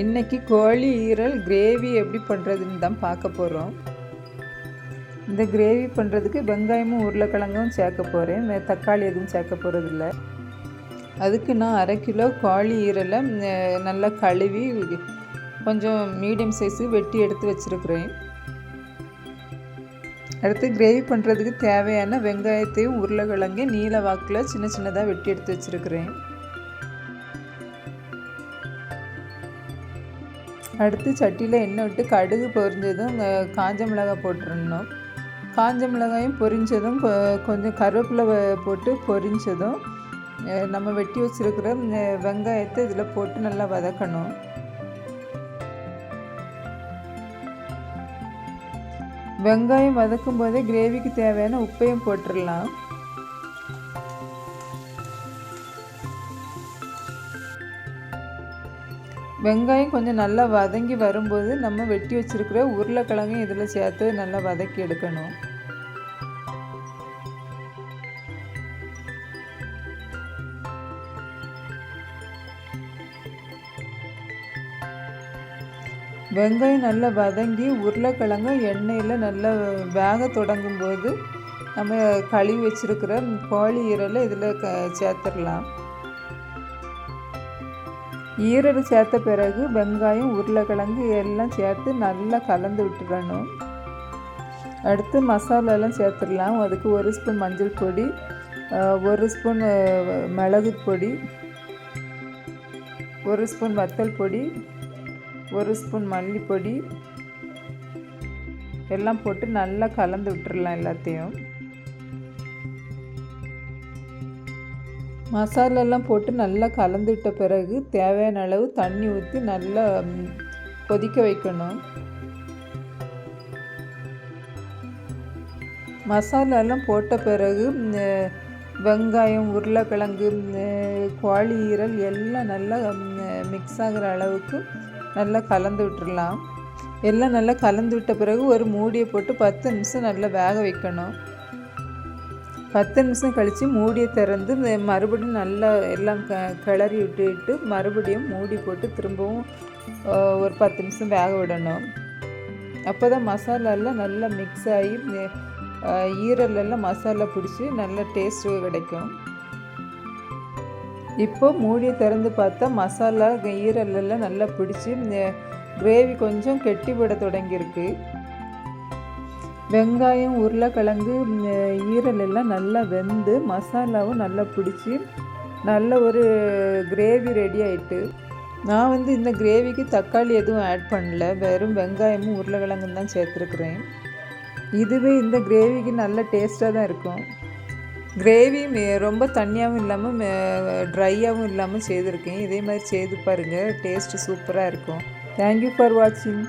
இன்றைக்கி கோழி ஈரல் கிரேவி எப்படி பண்ணுறதுன்னு தான் பார்க்க போகிறோம் இந்த கிரேவி பண்ணுறதுக்கு வெங்காயமும் உருளைக்கிழங்கும் சேர்க்க போகிறேன் தக்காளி எதுவும் சேர்க்க போகிறதில்ல அதுக்கு நான் அரை கிலோ கோழி ஈரலை நல்லா கழுவி கொஞ்சம் மீடியம் சைஸு வெட்டி எடுத்து வச்சுருக்குறேன். அடுத்து கிரேவி பண்ணுறதுக்கு தேவையான வெங்காயத்தையும் உருளைக்கிழங்கையும் நீல வாக்கில் சின்ன சின்னதாக வெட்டி எடுத்து வச்சுருக்கிறேன். அடுத்து சட்டியில் எண்ணெய் விட்டு கடுகு பொரிஞ்சதும் காஞ்ச மிளகாய் போட்டுருணும் காஞ்ச மிளகாயும் பொரிஞ்சதும் கொஞ்சம் கருவேப்பிலை போட்டு பொரிஞ்சதும் நம்ம வெட்டி வச்சுருக்கிற வெங்காயத்தை இதில் போட்டு நல்லா வதக்கணும். வெங்காயம் வதக்கும் போதே கிரேவிக்கு தேவையான உப்பையும் போட்டுடலாம். வெங்காயம் கொஞ்சம் நல்லா வதங்கி வரும்போது நம்ம வெட்டி வச்சிருக்கிற உருளைக்கிழங்கு இதில் சேர்த்து நல்லா வதக்கி எடுக்கணும். வெங்காயம் நல்லா வதங்கி உருளைக்கிழங்கு எண்ணெயில் நல்லா வேக தொடங்கும் போது நம்ம கழுவி வச்சுருக்கிற கோழி ஈரலை இதில் க சேர்த்துடலாம். ஈரல் சேர்த்த பிறகு வெங்காயம் உருளைக்கிழங்கு எல்லாம் சேர்த்து நல்லா கலந்து விட்டுறணும் அடுத்து மசாலாலாம் சேர்த்துடலாம். அதுக்கு ஒரு ஸ்பூன் மஞ்சள் பொடி ஒரு ஸ்பூன் மிளகு பொடி ஒரு ஸ்பூன் வத்தல் பொடி ஒரு ஸ்பூன் மல்லிப்பொடி எல்லாம் போட்டு நல்லா கலந்து விட்டுடலாம் எல்லாத்தையும். மசாலாலாம் போட்டு நல்லா கலந்துவிட்ட பிறகு தேவையான அளவு தண்ணி ஊற்றி நல்லா கொதிக்க வைக்கணும். மசாலாலாம் போட்ட பிறகு வெங்காயம் உருளைக்கிழங்கு கோழி ஈரல் எல்லாம் நல்லா மிக்ஸ் ஆகிற அளவுக்கு நல்லா கலந்து விட்டுடலாம் எல்லாம் நல்லா கலந்து விட்ட பிறகு ஒரு மூடியை போட்டு பத்து நிமிஷம் நல்லா வேக வைக்கணும். பத்து நிமிஷம் கழித்து மூடியை திறந்து மறுபடியும் நல்லா எல்லாம் க கிளறி விட்டுட்டு மறுபடியும் மூடி போட்டு திரும்பவும் ஒரு பத்து நிமிஷம் வேக விடணும். அப்போ தான் மசாலாலாம் நல்லா மிக்ஸ் ஆகி அஹ், மசாலா பிடிச்சி நல்ல டேஸ்ட்டு கிடைக்கும். இப்போ மூடியை திறந்து பார்த்தா மசாலா ஈரலெல்லாம் நல்லா பிடிச்சி கிரேவி கொஞ்சம் கெட்டிப்பட தொடங்கியிருக்கு. வெங்காயம் உருளைக்கிழங்கு ஈரல் எல்லாம் நல்லா வெந்து மசாலாவும் நல்லா பிடிச்சி நல்ல ஒரு கிரேவி ரெடி ஆகிட்டு நான் வந்து இந்த கிரேவிக்கு தக்காளி எதுவும் ஆட் பண்ணல. வெறும் வெங்காயமும் உருளைக்கிழங்கும் தான் சேர்த்துருக்குறேன். இதுவே இந்த கிரேவிக்கு நல்ல டேஸ்ட்டாக தான் இருக்கும். கிரேவி ரொம்ப தண்ணியாகவும் இல்லாமல் ட்ரையாகவும் இல்லாமல் செய்திருக்கேன். இதே மாதிரி செய்து பாருங்கள் டேஸ்ட்டு சூப்பராக இருக்கும். தேங்க்யூ ஃபார் வாட்சிங்